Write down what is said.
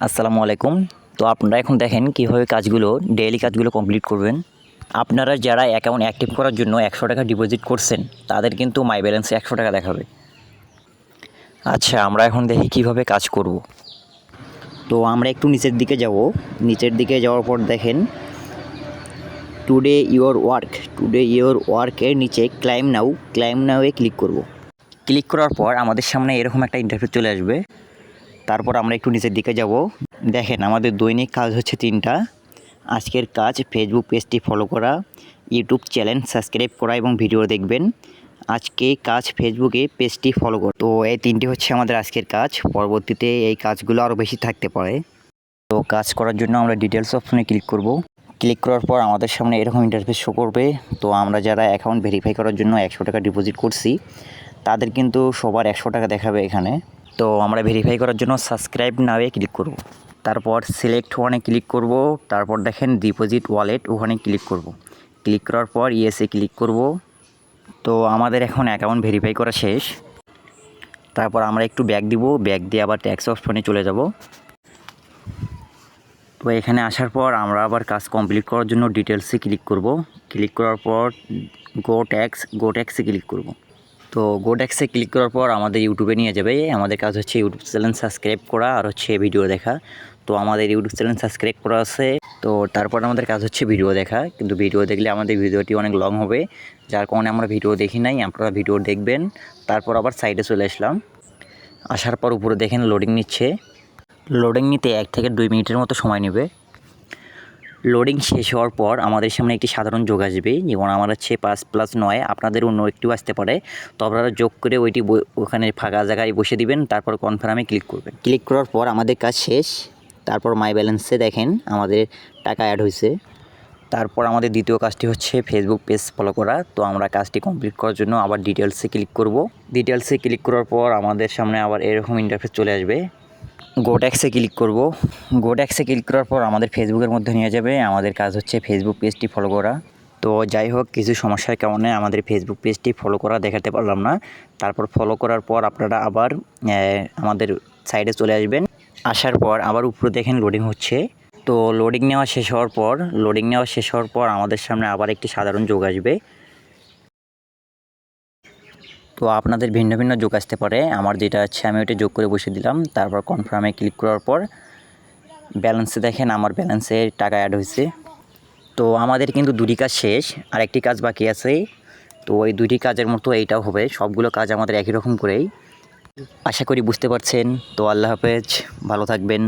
আসসালামু আলাইকুম। তো আপনারা এখন দেখেন কীভাবে কাজগুলো ডেইলি কাজগুলো কমপ্লিট করবেন। আপনারা যারা অ্যাকাউন্ট অ্যাক্টিভ করার জন্য একশো টাকা ডিপোজিট করছেন, তাদের কিন্তু মাই ব্যালেন্সে একশো টাকা দেখাবে। আচ্ছা আমরা এখন দেখি কীভাবে কাজ করব। তো আমরা একটু নিচের দিকে যাব। নিচের দিকে যাওয়ার পর দেখেন today your work today your ওয়ার্কের নিচে ক্লাইম নাও ক্লাইম নাওয়ে ক্লিক করব। ক্লিক করার পর আমাদের সামনে এরকম একটা ইন্টারভিউ চলে আসবে। তারপর আমরা একটু নিচের দিকে যাব। দেখেন, আমাদের দৈনিক কাজ হচ্ছে তিনটা। আজকের কাজ ফেসবুক পেজটি ফলো করা ইউটিউব চ্যানেল সাবস্ক্রাইব করা এবং ভিডিও দেখবেন। আজকে কাজ ফেসবুকে পেজটি ফলো করা। তো এই তিনটি হচ্ছে আমাদের আজকের কাজ। পরবর্তীতে এই কাজগুলো আরও বেশি থাকতে পারে। তো কাজ করার জন্য আমরা ডিটেলস অপশনে ক্লিক করব। ক্লিক করার পর আমাদের সামনে এরকম ইন্টারফেস শো করবে। তো আমরা যারা অ্যাকাউন্ট ভেরিফাই করার জন্য একশো টাকা ডিপোজিট করছি, তাদের কিন্তু সবার একশো টাকা দেখাবে এখানে। তো আমরা ভেরিফাই করার জন্য সাবস্ক্রাইব নাওয়ে ক্লিক করব। তারপর সিলেক্ট ওয়ানে ক্লিক করব। তারপর দেখেন ডিপোজিট ওয়ালেট ওখানে ক্লিক করব। ক্লিক করার পর ইয়েসে ক্লিক করব। তো আমাদের এখন অ্যাকাউন্ট ভেরিফাই করা শেষ। তারপর আমরা একটু ব্যাগ দিব। ব্যাগ দিয়ে আবার ট্যাক্স অপশনে চলে যাব। তো এখানে আসার পর আমরা আবার কাজ কমপ্লিট করার জন্য ডিটেলসে ক্লিক করব। ক্লিক করার পর গো ট্যাক্স গো ট্যাক্সে ক্লিক করব। তো গো ট্যাক্সে ক্লিক করার পর আমাদের ইউটিউবে নিয়ে যাবে। আমাদের কাজ হচ্ছে ইউটিউব চ্যানেল সাবস্ক্রাইব করা আর হচ্ছে ভিডিও দেখা। তো আমাদের ইউটিউব চ্যানেল সাবস্ক্রাইব করা আছে। তো তারপর আমাদের কাজ হচ্ছে ভিডিও দেখা। কিন্তু ভিডিও দেখলে আমাদের ভিডিওটি অনেক লং হবে। যার কারণে আমরা ভিডিও দেখি নাই, আপনারা ভিডিও দেখবেন। তারপর আবার সাইডে চলে আসলাম। আসার পর উপরে দেখেন লোডিং নিচ্ছে। লোডিং নিতে এক থেকে দুই মিনিটের মতো সময় নেবে। লোডিং শেষ হওয়ার পর আমাদের সামনে একটি সাধারণ যোগ আসবে যেমন আমার হচ্ছে পাঁচ প্লাস নয় আপনাদের অন্য একটু আসতে পারে। তো আপনারা যোগ করে ওইটি ওখানে ফাঁকা জায়গায় বসে দিবেন তারপর কনফার্মে ক্লিক করবেন। ক্লিক করার পর আমাদের কাজ শেষ। তারপর মাই ব্যালেন্সে দেখেন আমাদের টাকা অ্যাড হয়েছে। তারপর আমাদের দ্বিতীয় কাজটি হচ্ছে ফেসবুক পেজ ফলো করা। তো আমরা কাজটি কমপ্লিট করার জন্য আবার ডিটেলসে ক্লিক করব। ডিটেলসে ক্লিক করার পর আমাদের সামনে আবার এরকম ইন্টারফেস চলে আসবে। গোট্যাক্সে ক্লিক করব। গোট্যাক্সে ক্লিক করার পর আমাদের ফেসবুকের মধ্যে নিয়ে যাবে। আমাদের কাজ হচ্ছে ফেসবুক পেজটি ফলো করা। তো যাই হোক, কিছু সমস্যার কারণে আমাদের ফেসবুক পেজটি ফলো করা দেখাতে পারলাম না। তারপর ফলো করার পর আপনারা আবার আমাদের সাইডে চলে আসবেন। আসার পর আবার উপরে দেখেন লোডিং হচ্ছে। তো লোডিং নেওয়া শেষ হওয়ার পর লোডিং নেওয়া শেষ হওয়ার পর আমাদের সামনে আবার একটি সাধারণ যোগ আসবে। তো আপনাদের ভিন্ন ভিন্ন যোগ আসতে পারে। আমার যেটা আছে, আমি ওইটা যোগ করে বসে দিলাম। তারপর কনফার্মে ক্লিক করার পর ব্যালেন্সে দেখেন আমার ব্যালেন্সে টাকা অ্যাড হয়েছে। তো আমাদের কিন্তু দুটি কাজ শেষ আর একটি কাজ বাকি আছে। তো ওই দুটি কাজের মতো এইটাও হবে। সবগুলো কাজ আমাদের একই রকম করেই। আশা করি বুঝতে পারছেন। তো আল্লাহ হাফেজ, ভালো থাকবেন।